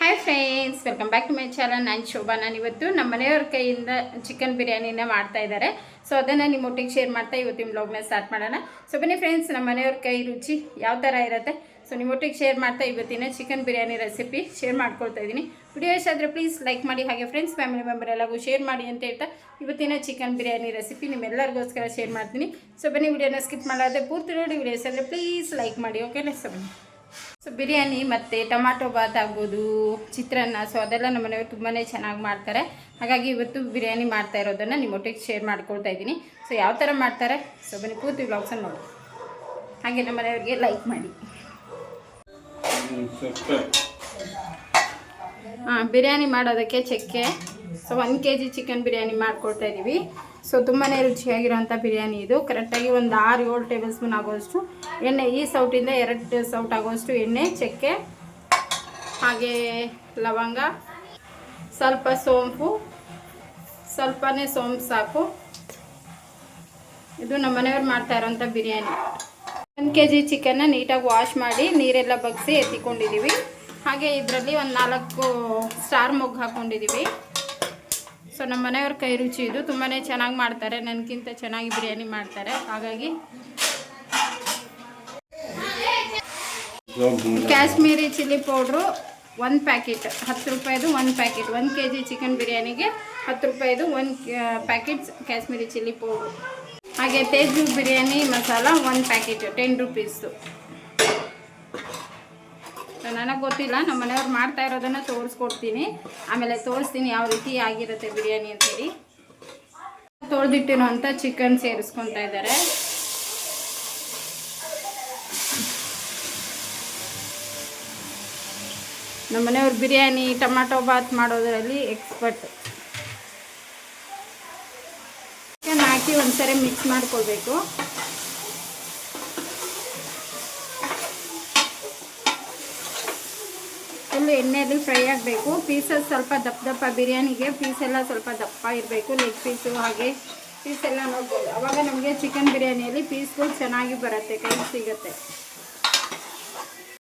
Hi friends welcome back to my channel ನಾನು ಶೋಭಾ. ನಾನು ಇವತ್ತು ನಮ್ಮ ಮನೆಯವ್ರ ಕೈಯಿಂದ ಚಿಕನ್ ಬಿರಿಯಾನಿನ ಮಾಡ್ತಾ ಇದ್ದಾರೆ. ಸೊ ಅದನ್ನು ನಿಮ್ಮ ಒಟ್ಟಿಗೆ ಶೇರ್ ಮಾಡ್ತಾ ಇವತ್ತಿನ ಬ್ಲಾಗ್ನ ಸ್ಟಾರ್ಟ್ ಮಾಡೋಣ. ಸೊ ಬನ್ನಿ ಫ್ರೆಂಡ್ಸ್ ನಮ್ಮ ಮನೆಯವ್ರ ಕೈ ರುಚಿ ಯಾವ ಥರ ಇರುತ್ತೆ? ಸೊ ನಿಮ್ಮ ಒಟ್ಟಿಗೆ ಶೇರ್ ಮಾಡ್ತಾ ಇವತ್ತಿನ ಚಿಕನ್ ಬಿರಿಯಾನಿ ರೆಸಿಪಿ ಶೇರ್ ಮಾಡ್ಕೊಳ್ತಾ ಇದ್ದೀನಿ. ವಿಡಿಯೋ ಇಷ್ಟ ಆದರೆ ಪ್ಲೀಸ್ ಲೈಕ್ ಮಾಡಿ, ಹಾಗೆ ಫ್ರೆಂಡ್ಸ್ ಫ್ಯಾಮಿಲಿ ಮೆಂಬರ್ ಎಲ್ಲರಿಗೂ ಶೇರ್ ಮಾಡಿ ಅಂತ ಹೇಳ್ತಾ ಇವತ್ತಿನ ಚಿಕನ್ ಬಿರಿಯಾನಿ ರೆಸಿಪಿ ನಿಮ್ಮೆಲ್ಲರಿಗೋಸ್ಕರ ಶೇರ್ ಮಾಡ್ತೀನಿ. ಸೊ ಬನ್ನಿ ವಿಡಿಯೋನ ಸ್ಕಿಪ್ ಮಾಡೋದೇ ಪೂರ್ತಿ ನೋಡಿ ವಿಡಿಯೋ ಇಷ್ಟ ಪ್ಲೀಸ್ ಲೈಕ್ ಮಾಡಿ ಓಕೆನಾ ಸೊ ಬನ್ನಿ. ಸೊ ಬಿರಿಯಾನಿ ಮತ್ತು ಟೊಮ್ಯಾಟೊ ಬಾತ್ ಆಗ್ಬೋದು, ಚಿತ್ರಾನ್ನ ಸೊ ಅದೆಲ್ಲ ನಮ್ಮ ಮನೆಯವರು ತುಂಬಾ ಚೆನ್ನಾಗಿ ಮಾಡ್ತಾರೆ. ಹಾಗಾಗಿ ಇವತ್ತು ಬಿರಿಯಾನಿ ಮಾಡ್ತಾ ಇರೋದನ್ನು ನಿಮ್ಮ ಒಟ್ಟಿಗೆ ಶೇರ್ ಮಾಡ್ಕೊಳ್ತಾ ಇದ್ದೀನಿ. ಸೊ ಯಾವ ಥರ ಮಾಡ್ತಾರೆ? ಸೊ ಬನ್ನಿ ಪೂರ್ತಿ ಬ್ಲಾಗ್ಸನ್ನು ನೋಡಿ. ಹಾಗೆ ನಮ್ಮ ಮನೆಯವ್ರಿಗೆ ಲೈಕ್ ಮಾಡಿ. ಹಾಂ, ಬಿರಿಯಾನಿ ಮಾಡೋದಕ್ಕೆ ಚಕ್ಕೆ. ಸೊ ಒಂದು ಕೆ ಜಿ ಚಿಕನ್ ಬಿರಿಯಾನಿ ಮಾಡ್ಕೊಳ್ತಾ ಇದ್ದೀವಿ ಸೊ ತುಂಬಾ ರುಚಿಯಾಗಿರೋಂಥ ಬಿರಿಯಾನಿ ಇದು. ಕರೆಕ್ಟಾಗಿ ಒಂದು ಆರು, ಏಳು ಟೇಬಲ್ ಸ್ಪೂನ್ ಆಗೋಷ್ಟು ಎಣ್ಣೆ, ಈ ಸೌಟಿಂದ ಎರಡು ಸೌಟ್ ಆಗೋಷ್ಟು ಎಣ್ಣೆ, ಚಕ್ಕೆ, ಹಾಗೆ ಲವಂಗ. ಸ್ವಲ್ಪ ಸೋಂಪು, ಸ್ವಲ್ಪನೇ ಸೋಂಪು ಸಾಕು. ಇದು ನಮ್ಮ ಮನೆಯವ್ರು ಮಾಡ್ತಾ ಇರೋಂಥ ಬಿರಿಯಾನಿ. ಒಂದು ಕೆ ಜಿ ಚಿಕನ್ನ ನೀಟಾಗಿ ವಾಶ್ ಮಾಡಿ ನೀರೆಲ್ಲ ಬಗ್ಸಿ ಎತ್ತಿಕೊಂಡಿದ್ದೀವಿ. ಹಾಗೆ ಇದರಲ್ಲಿ ಒಂದು ನಾಲ್ಕು ಸ್ಟಾರ್ ಮೊಗ್ಗು ಹಾಕ್ಕೊಂಡಿದ್ದೀವಿ ಸೊ ನಮ್ಮ ಮನೆಯವ್ರ ಕೈ ರುಚಿ ಇದು. ತುಂಬಾ ಚೆನ್ನಾಗಿ ಮಾಡ್ತಾರೆ. ನನಗಿಂತ ಚೆನ್ನಾಗಿ ಬಿರಿಯಾನಿ ಮಾಡ್ತಾರೆ. ಹಾಗಾಗಿ ಕಾಶ್ಮೀರಿ ಚಿಲ್ಲಿ ಪೌಡ್ರು ಒಂದು ಪ್ಯಾಕೆಟ್. ಹತ್ತು ರೂಪಾಯಿದು ಒಂದು ಪ್ಯಾಕೆಟ್. ಒಂದು ಕೆ ಜಿ ಚಿಕನ್ ಬಿರಿಯಾನಿಗೆ ಹತ್ತು ರೂಪಾಯಿದು ಒಂದು ಪ್ಯಾಕೆಟ್ ಕಾಶ್ಮೀರಿ ಚಿಲ್ಲಿ ಪೌಡ್ರು. ಹಾಗೆ ತೇಜು ಬಿರಿಯಾನಿ ಮಸಾಲ ಒಂದು ಪ್ಯಾಕೆಟು ಟೆನ್ ರುಪೀಸು ನನಗೆ ಗೊತ್ತಿಲ್ಲ ನಮ್ಮ ಮನೆಯವ್ರು ಮಾಡ್ತಾ ಇರೋದನ್ನು ತೋರಿಸ್ಕೊಡ್ತೀನಿ. ಆಮೇಲೆ ತೋರಿಸ್ತೀನಿ ಯಾವ ರೀತಿ ಆಗಿರುತ್ತೆ ಬಿರಿಯಾನಿ ಅಂತೇಳಿ ಅಂಥ ಚಿಕನ್ ಸೇರಿಸ್ಕೊತಾ ಇದ್ದಾರೆ. ನಮ್ಮ ಮನೆಯವ್ರು ಬಿರಿಯಾನಿ ಟೊಮ್ಯಾಟೊ ಬಾತ್ ಮಾಡೋದರಲ್ಲಿ ಎಕ್ಸ್ಪರ್ಟ್ ಚಿಕನ್ ಹಾಕಿ ಒಂದ್ಸರಿ ಮಿಕ್ಸ್ ಮಾಡ್ಕೊಳ್ಬೇಕು. ಫುಲ್ ಎಣ್ಣೆಯಲ್ಲಿ ಫ್ರೈ ಆಗಬೇಕು. ಪೀಸಸ್ ಸ್ವಲ್ಪ ದಪ್ಪ ದಪ್ಪ ಬಿರಿಯಾನಿಗೆ ಪೀಸ್ ಎಲ್ಲ ಸ್ವಲ್ಪ ದಪ್ಪ ಇರಬೇಕು. ಲೆಗ್ ಪೀಸು ಹಾಗೆ ಪೀಸ್ ಎಲ್ಲ ನೋಡ್ಬೋದು. ಅವಾಗ ನಮಗೆ ಚಿಕನ್ ಬಿರಿಯಾನಿಯಲ್ಲಿ ಪೀಸ್ಗಳು ಚೆನ್ನಾಗಿ ಬರುತ್ತೆ, ಕೈ ಸಿಗುತ್ತೆ.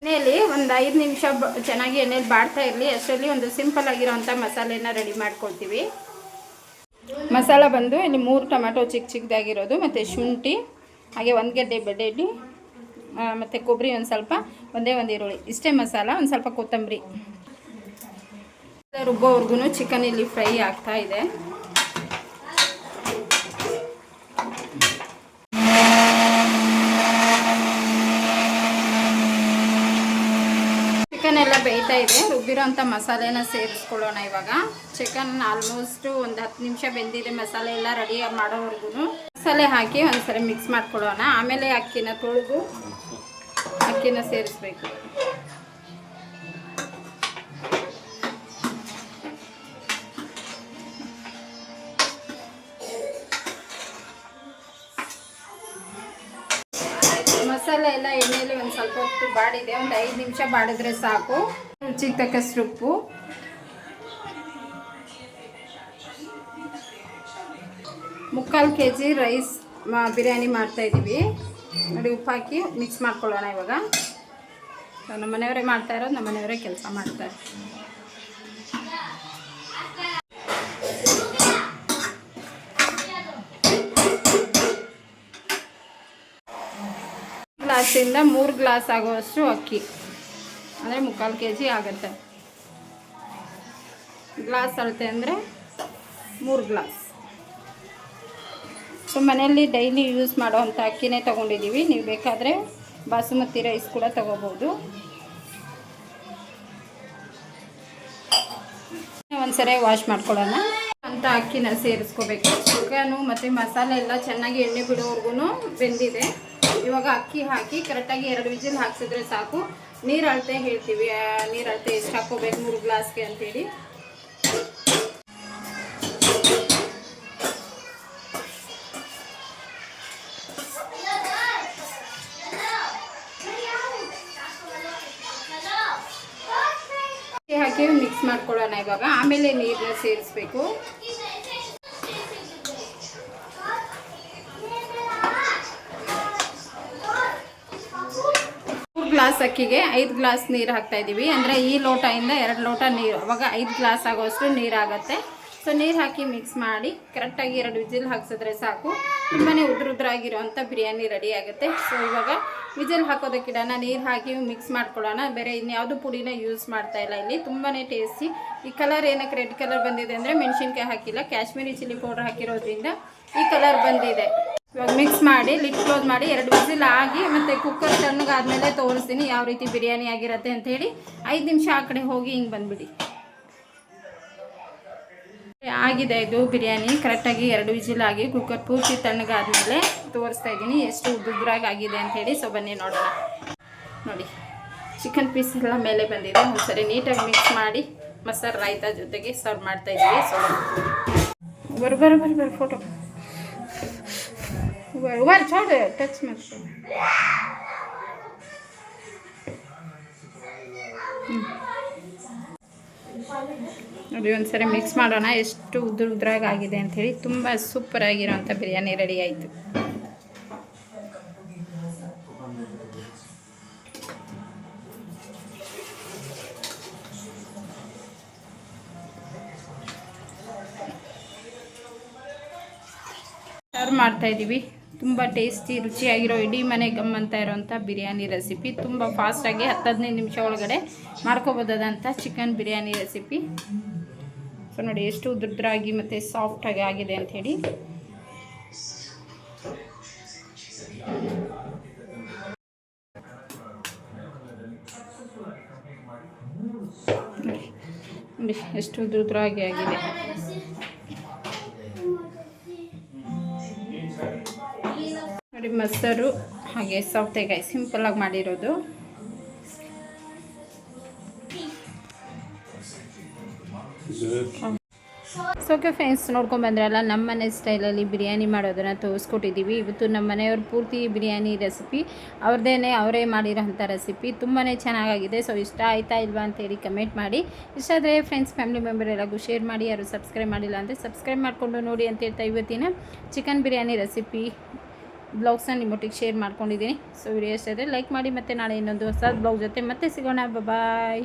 ಎಣ್ಣೆಯಲ್ಲಿ ಒಂದು ಐದು ನಿಮಿಷ ಚೆನ್ನಾಗಿ ಎಣ್ಣೆಲಿ ಬಾಡ್ತಾ ಇರಲಿ. ಅಷ್ಟರಲ್ಲಿ ಒಂದು ಸಿಂಪಲ್ ಆಗಿರೋಂಥ ಮಸಾಲೆನ ರೆಡಿ ಮಾಡ್ಕೊಳ್ತೀವಿ. ಮಸಾಲ ಬಂದು ಇಲ್ಲಿ ಮೂರು ಟೊಮೆಟೊ ಚಿಕ್ಕ ಚಿಕ್ಕದಾಗಿರೋದು ಮತ್ತು ಶುಂಠಿ, ಹಾಗೆ ಒಂದು ಗೆಡ್ಡೆ ಬೆಳ್ಳುಳ್ಳಿ ಮತ್ತು ಕೊಬ್ಬರಿ ಒಂದು ಸ್ವಲ್ಪ, ಒಂದೇ ಒಂದು ಈರುಳ್ಳಿ. ಇಷ್ಟೇ ಮಸಾಲ, ಒಂದು ಸ್ವಲ್ಪ ಕೊತ್ತಂಬರಿ. ರುಬ್ಬೋವರೆಗೂ ಚಿಕನ್ ಇಲ್ಲಿ ಫ್ರೈ ಆಗ್ತಾ ಇದೆ ಚಿಕನ್ ಎಲ್ಲ ಬೇಯ್ತಾ ಇದೆ. ರುಬ್ಬಿರೋಂಥ ಮಸಾಲೆನ ಸೇರಿಸ್ಕೊಳ್ಳೋಣ ಇವಾಗ. ಚಿಕನ್ ಆಲ್ಮೋಸ್ಟ್ ಒಂದು ಹತ್ತು ನಿಮಿಷ ಬೆಂದಿದೆ ಮಸಾಲೆ ಎಲ್ಲ ರೆಡಿ ಮಾಡೋವರೆಗೂ ಮಸಾಲೆ ಹಾಕಿ ಒಂದ್ಸರಿ ಮಿಕ್ಸ್ ಮಾಡ್ಕೊಳ್ಳೋಣ. ಆಮೇಲೆ ಅಕ್ಕಿನ ತೊಳೆದು ಅಕ್ಕಿನ ಸೇರಿಸ್ಬೇಕು. ಮಸಾಲೆ ಎಲ್ಲ ಎಣ್ಣೆಯಲ್ಲಿ ಒಂದು ಸ್ವಲ್ಪ ಹೊತ್ತು ಬಾಡಿದೆ. ಒಂದು ಐದು ನಿಮಿಷ ಬಾಡಿದ್ರೆ ಸಾಕು. ರುಚಿಗೆ ತಕ್ಕಷ್ಟು ಉಪ್ಪು ಮುಕ್ಕಾಲು ಕೆ ಜಿ ರೈಸ್ ಬಿರಿಯಾನಿ ಮಾಡ್ತಾಯಿದ್ದೀವಿ ನೋಡಿ ಉಪ್ಪು ಹಾಕಿ ಮಿಕ್ಸ್ ಮಾಡ್ಕೊಳ್ಳೋಣ ಇವಾಗ. ನಮ್ಮ ಮನೆಯವರೇ ಮಾಡ್ತಾ ಇರೋದು, ನಮ್ಮ ಮನೆಯವರೇ ಕೆಲಸ ಮಾಡ್ತಾರೆ ಗ್ಲಾಸಿಂದ ಮೂರು ಗ್ಲಾಸ್ ಆಗುವಷ್ಟು ಅಕ್ಕಿ. ಅಂದರೆ ಮುಕ್ಕಾಲು ಕೆ ಜಿ ಆಗುತ್ತೆ. ಗ್ಲಾಸ್ ಅಳತೆ ಅಂದರೆ ಮೂರು ಗ್ಲಾಸ್. ಸೊ, ಮನೆಯಲ್ಲಿ ಡೈಲಿ ಯೂಸ್ ಮಾಡೋವಂಥ ಅಕ್ಕಿನೇ ತೊಗೊಂಡಿದ್ದೀವಿ. ನೀವು ಬೇಕಾದರೆ ಬಾಸುಮತಿ ರೈಸ್ ಕೂಡ ತೊಗೋಬೋದು. ಒಂದ್ಸರಿ ವಾಶ್ ಮಾಡ್ಕೊಳ್ಳೋಣ. ಅಂತ ಅಕ್ಕಿನ ಸೇರಿಸ್ಕೋಬೇಕು. ಶುಗನು ಮತ್ತು ಮಸಾಲೆ ಎಲ್ಲ ಚೆನ್ನಾಗಿ ಎಣ್ಣೆ ಬಿಡೋವರೆಗೂ ಬೆಂದಿದೆ. ಇವಾಗ ಅಕ್ಕಿ ಹಾಕಿ ಕರೆಕ್ಟಾಗಿ ಎರಡು ವಿಜಿಲ್ ಹಾಕ್ಸಿದ್ರೆ ಸಾಕು. ನೀರು ಅಳತೆ ಹೇಳ್ತೀವಿ ನೀರು ಅಳತೆ ಎಷ್ಟು ಹಾಕ್ಕೋಬೇಕು, ಮೂರು ಗ್ಲಾಸ್ಗೆ ಅಂತೇಳಿ. ಹಾಕಿ ಮಿಕ್ಸ್ ಮಾಡ್ಕೊಳ್ಳೋಣ ಇವಾಗ. ಆಮೇಲೆ ನೀರನ್ನ ಸೇರಿಸ್ಬೇಕು. ಗ್ಲಾಸ್ ಅಕ್ಕಿಗೆ ಐದು ಗ್ಲಾಸ್ ನೀರು ಹಾಕ್ತಾ ಇದ್ದೀವಿ. ಅಂದರೆ ಈ ಲೋಟದಿಂದ ಎರಡು ಲೋಟ ನೀರು, ಅವಾಗ ಐದು ಗ್ಲಾಸ್ ಆಗೋಷ್ಟು ನೀರಾಗುತ್ತೆ. ಸೊ ನೀರು ಹಾಕಿ ಮಿಕ್ಸ್ ಮಾಡಿ ಕರೆಕ್ಟಾಗಿ ಎರಡು ವಿಜಿಲ್ ಹಾಕ್ಸಿದ್ರೆ ಸಾಕು. ತುಂಬಾ ಉದ್ರುದ್ರಾಗಿರೋವಂಥ ಬಿರಿಯಾನಿ ರೆಡಿ ಆಗುತ್ತೆ. ಸೊ ಇವಾಗ ವಿಜಿಲ್ ಹಾಕೋದಕ್ಕಿಡೋಣ ನೀರು ಹಾಕಿ ಮಿಕ್ಸ್ ಮಾಡ್ಕೊಳ್ಳೋಣ. ಬೇರೆ ಇನ್ಯಾವುದು ಪುಡಿನ ಯೂಸ್ ಮಾಡ್ತಾ ಇಲ್ಲ ಇಲ್ಲಿ. ತುಂಬಾ ಟೇಸ್ಟಿ ಈ ಕಲರ್ ಏನಕ್ಕೆ ರೆಡ್ ಕಲರ್ ಬಂದಿದೆ ಅಂದರೆ ಮೆಣಸಿನ್ಕಾಯಿ ಹಾಕಿಲ್ಲ. ಕಾಶ್ಮೀರಿ ಚಿಲ್ಲಿ ಪೌಡ್ರ್ ಹಾಕಿರೋದ್ರಿಂದ ಈ ಕಲರ್ ಬಂದಿದೆ. ಇವಾಗ ಮಿಕ್ಸ್ ಮಾಡಿ ಲಿಡ್ ಕ್ಲೋಸ್ ಮಾಡಿ, ಎರಡು ವಿಸಿಲ್ ಆಗಿ ಮತ್ತು ಕುಕ್ಕರ್ ತಣ್ಣಗಾದ್ಮೇಲೆ ತೋರಿಸ್ತೀನಿ ಯಾವ ರೀತಿ ಬಿರಿಯಾನಿ ಆಗಿರತ್ತೆ ಅಂತ ಹೇಳಿ. ಐದು ನಿಮಿಷ ಆ ಕಡೆ ಹೋಗಿ ಹಿಂಗೆ ಬಂದ್ಬಿಡಿ. ಆಗಿದೆ ಇದು ಬಿರಿಯಾನಿ. ಕರೆಕ್ಟಾಗಿ ಎರಡು ವಿಜಿಲ್ ಆಗಿ ಕುಕ್ಕರ್ ಪೂರ್ತಿ ತಣ್ಣಗಾದ್ಮೇಲೆ ತೋರಿಸ್ತಾ ಇದ್ದೀನಿ ಎಷ್ಟು ಉದ್ದುದ್ರಾಗಿ ಆಗಿದೆ ಅಂತ ಹೇಳಿ. ಸೊ ಬನ್ನಿ ನೋಡೋಣ. ನೋಡಿ ಚಿಕನ್ ಪೀಸ್ ಎಲ್ಲ ಮೇಲೆ ಬಂದಿದೆ. ಒಂದ್ಸರಿ ನೀಟಾಗಿ ಮಿಕ್ಸ್ ಮಾಡಿ ಮಸಾಲೆ ರಾಯ್ತ ಜೊತೆಗೆ ಸರ್ವ್ ಮಾಡ್ತಾ ಇದ್ದೀವಿ ಸೊ ಬರ್ ಬರ್ ಫೋಟೋ ಉಮರ್ ಚೋಡು ಟಚ್ ಮಾಡ್ಕೊ ನೋಡಿ, ಒಂದ್ಸರಿ ಮಿಕ್ಸ್ ಮಾಡೋಣ. ಎಷ್ಟು ಉದ್ರ ಉದ್ರಾಗ ಆಗಿದೆ ಹೇಳಿ ತುಂಬ ಸೂಪರ್ ಆಗಿರೋಂಥ ಬಿರಿಯಾನಿ ರೆಡಿ ಆಯಿತು. ಸರ್ವ್ ಮಾಡ್ತಾಯಿದ್ದೀವಿ ತುಂಬ ಟೇಸ್ಟಿ ರುಚಿಯಾಗಿರೋ ಇಡೀ ಮನೆ ಗಮ್ಮಂತ ಇರೋವಂಥ ಬಿರಿಯಾನಿ ರೆಸಿಪಿ ತುಂಬ ಫಾಸ್ಟಾಗಿ ಹತ್ತು ಹದಿನೈದು ನಿಮಿಷ ಒಳಗಡೆ ಮಾಡ್ಕೋಬೋದಾದಂಥ ಚಿಕನ್ ಬಿರಿಯಾನಿ ರೆಸಿಪಿ ಸೊ ನೋಡಿ ಎಷ್ಟು ಉದ್ರದ್ರಾಗಿ ಮತ್ತು ಸಾಫ್ಟಾಗಿ ಆಗಿದೆ ಅಂಥೇಳಿ ಎಷ್ಟು ಉದ್ರದ್ರಾಗಿ ಆಗಿದೆ. ಮೊಸರು ಹಾಗೆ ಸೌತೆಕಾಯಿ ಆಗಿ ಮಾಡಿರೋದು. ಸೊ ಓಕೆ ಫ್ರೆಂಡ್ಸ್ ನೋಡ್ಕೊಂಬಂದ್ರಲ್ಲ ನಮ್ಮ ಮನೆ ಸ್ಟೈಲಲ್ಲಿ ಬಿರಿಯಾನಿ ಮಾಡೋದನ್ನು ತೋರಿಸ್ಕೊಟ್ಟಿದ್ದೀವಿ. ಇವತ್ತು ನಮ್ಮ ಮನೆಯವ್ರ ಪೂರ್ತಿ ಬಿರಿಯಾನಿ ರೆಸಿಪಿ ಅವ್ರದ್ದೇನೆ ಅವರೇ ಮಾಡಿರೋಂಥ ರೆಸಿಪಿ ತುಂಬಾ ಚೆನ್ನಾಗಾಗಿದೆ. ಸೊ ಇಷ್ಟ ಆಯ್ತಾ ಇಲ್ವಾ ಅಂತೇಳಿ ಕಮೆಂಟ್ ಮಾಡಿ. ಇಷ್ಟ ಆದರೆ ಫ್ರೆಂಡ್ಸ್ ಫ್ಯಾಮಿಲಿ ಮೆಂಬರ್ ಎಲ್ಲರಿಗೂ ಶೇರ್ ಮಾಡಿ. ಯಾರು ಸಬ್ಸ್ಕ್ರೈಬ್ ಮಾಡಿಲ್ಲ ಅಂದರೆ ಸಬ್ಸ್ಕ್ರೈಬ್ ಮಾಡಿಕೊಂಡು ನೋಡಿ ಅಂತ ಹೇಳ್ತಾ ಇವತ್ತಿನ ಚಿಕನ್ ಬಿರಿಯಾನಿ ರೆಸಿಪಿ ಬ್ಲಾಗ್ಸ್ನ ನಿಮ್ಮೊಟ್ಟಿಗೆ ಶೇರ್ ಮಾಡ್ಕೊಂಡಿದ್ದೀನಿ. ಸೊ ವಿಡಿಯೋ ಇಷ್ಟ ಆದರೆ ಲೈಕ್ ಮಾಡಿ ಮತ್ತು ನಾಳೆ ಇನ್ನೊಂದು ಹೊಸ ಬ್ಲೌಸ್ ಜೊತೆ ಮತ್ತೆ ಸಿಗೋಣ. ಬಾಯ್